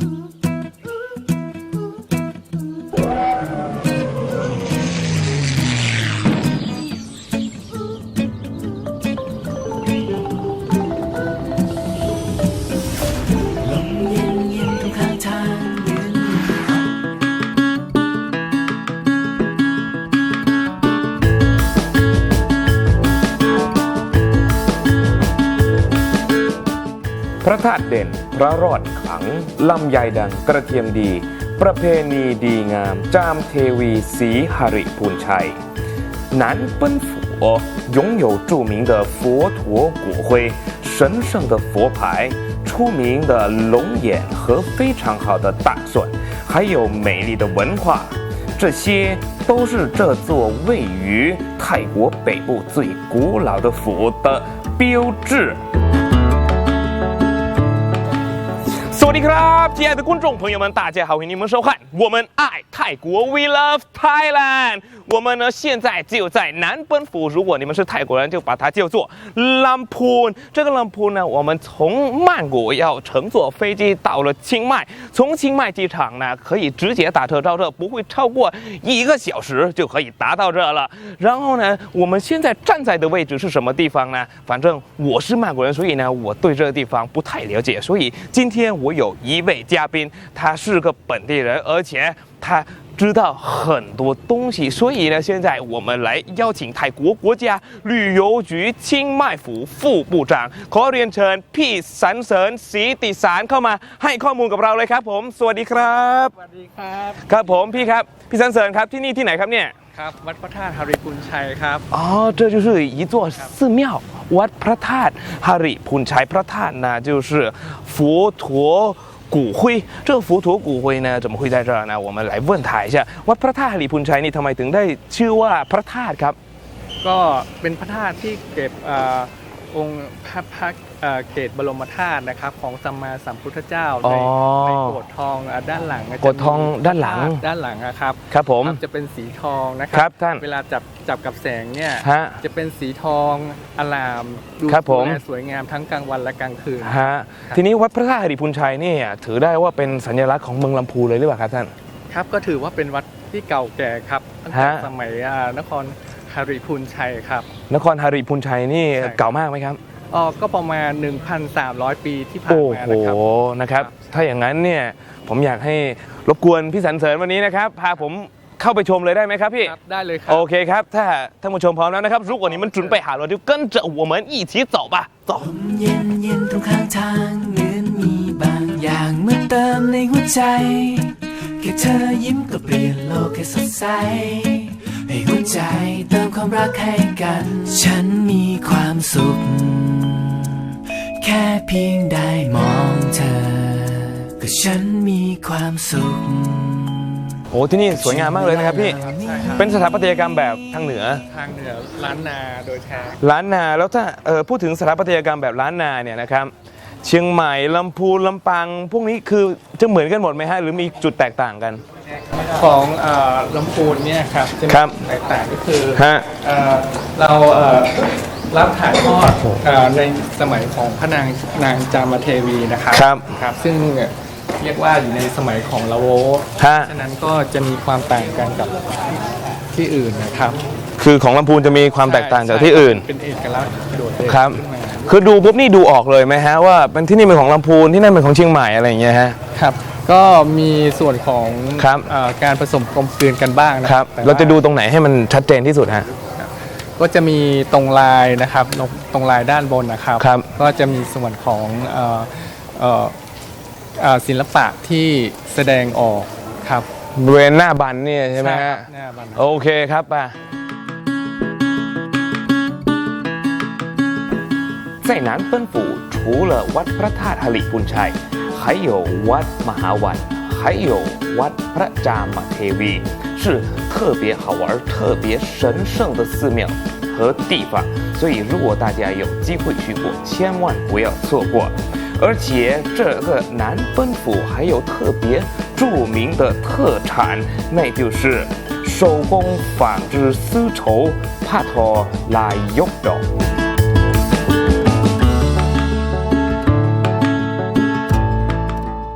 ล พระธาตุเด่น พระรอดขลัง ลำไยดังกระเทียมดี ประเพณีดีงาม จามเทวีศรีหริพูนชัย南奔府拥有着名的佛陀骨灰、神圣的佛牌、出名的龙眼和非常好的大蒜，还有美丽的文化，这些都是这座位于泰国北部最古老的府的标志。 สวัสดีครับ亲爱的观众朋友们，大家好，欢迎你们收看我们爱泰国，We Love Thailand。我们呢现在就在南奔府，如果你们是泰国人，就把它叫做兰普。这个兰普呢，我们从曼谷要乘坐飞机到了清迈，从清迈机场呢可以直接打车到这，不会超过一个小时就可以达到这了。然后呢，我们现在站在的位置是什么地方呢？反正我是曼谷人，所以呢，我对这个地方不太了解，所以今天我 有一位嘉宾，他是个本地人，而且他知道很多东西，所以呢，现在我们来邀请泰国国家旅游局清迈府副部长 k o r e a n c h e n P. Sanson s i t i s a n เข้ามาให้ข้อมูลกับเราเลยครับผม สวัสดีครับ สวัสดีครับ ครับผมพี่ครับ พี่สันเสริญครับที่นี่ที่ไหนครับเนี่ย ครับ วัดพระธาตุฮาริปุนชัยครับ 哦，这就是一座寺庙，วัดพระธาตุฮาริพุนชัยพระธาตุ呢，就是佛陀骨灰。这个佛陀骨灰呢，怎么会在这儿呢？我们来问他一下，วัดพระธาตุฮาริพุนชัยนี่ทำไมถึงได้ชื่อว่าพระธาตุครับ ก็เป็นพระธาตุที่เก็บเ อ่อองค์พระพักตร์เอ่อเกตบรมธาตุนะครับ ของสัมมาสัมพุทธเจ้าอ๋ในอในโกดทองอะด้านหลังะโกรธทองด้านหลังจะมีด้านหลังอะครับครับผม ครับจะเป็นสีทองนะคครัรับท่าน เวลาจับจับกับแสงเนี่ยฮะ จะเป็นสีทองอลามดูครับผมดูแลสวยงามทั้งกลางวันและกลางคืน ฮะทีนี้วัดพระธาตุฮาริพุนชัยนี่ถือได้ว่าเป็นสัญลักษณ์ของเมืองลำพูนเลยหรือเปล่าครับท่าน ครับก็ถือว่าเป็นวัดที่เก่าแก่ครับตั้งแต่ฮะ สมัยอ่านคร ฮาริพูนชัยครับนครฮาริพูนชัยนี่เก่ามากไหมครับอ๋อก็ประมาณ 1,300 ปีที่ผ่านมานะครับโอ้โหนะครับถ้าอย่างนั้นเนี่ยผมอยากให้รบกวนพี่สรรเสริญวันนี้นะครับ พาผมเข้าไปชมเลยได้ไหมครับพี่ได้เลยครับโอเคครับถ้าท่านผู้ชมพร้อมแล้วนะครับรุกวันนี้มันจุนไปหาเราที่กันจะหัวเหมือนอีทีต่อปะต่อเย็นเย็นตรงข้างทางเหมืนมีบางอย่างมาเติมในหัวใจแค่เธอยิ้มก็เปลี่ยนโลกให้สดใส ให้หัวใจเติมความรักให้กัน ฉันมีความสุข แค่เพียงได้มองเธอ ก็ฉันมีความสุข โอ้ที่นี่สวยงามมากเลยนะครับพี่ ใช่ครับเป็นสถาปัตยกรรมแบบทางเหนือ ทางเหนือล้านนาโดยแท้ล้านนาแล้วถ้าเออพูดถึงสถาปัตยกรรมแบบล้านนาเนี่ยนะครับเชียงใหม่ลำพูนลำปางพวกนี้คือจะเหมือนกันหมดไหมฮะหรือมีจุดแตกต่างกัน ของเอ่อลำพูนเนี่ยครับจะมีครับแตกต่างก็คือฮะ เอ่อเราเอ่อรับถ่ายทอดเอ่อในสมัยของพระนางนางจามเทวีนะครับครับ ครับซึ่งเรียกว่าอยู่ในสมัยของละโวฮะ ฉะนั้นก็จะมีความต่างกันกับที่อื่นนะครับคือของลำพูนจะมีความแตกต่างจากที่อื่น เป็นเอกลักษณ์โดดเด่นครับ ขึ้นมา คือดูปุ๊บนี่ดูออกเลยไหมฮะว่าเป็นที่นี่เป็นของลำพูนที่นั่นเป็นของเชียงใหม่อะไรอย่างเงี้ยฮะ ครับ ก็มีส่วนของ ครับ เอ่อการผสมกลมกลืนกันบ้างนะ ค ค รั รับ บแต่ เราจะ ว่ ดูตรงไหนให้มันชัดเจนที่สุดฮะ ก็จะมีตรงลายนะครับตรงตรงลายด้านบนนะครับ ครับ ก็จะมีส่วนของเอ่อเอ่อเอ่อศิลปะที่แสดงออกครับ บริเวณหน้าบันเนี่ยใช่ไหม ครั ฮะ บหน้าบัน โอเคครับป่ะ在南奔府，除了วัดพระธาตุฮาริปุนชัย 还有 Wat Mahawan，还有 Wat Prajama TV，是特别好玩、特别神圣的寺庙和地方。所以，如果大家有机会去过，千万不要错过。而且，这个南奔府还有特别著名的特产，那就是手工纺织丝绸帕托拉 y o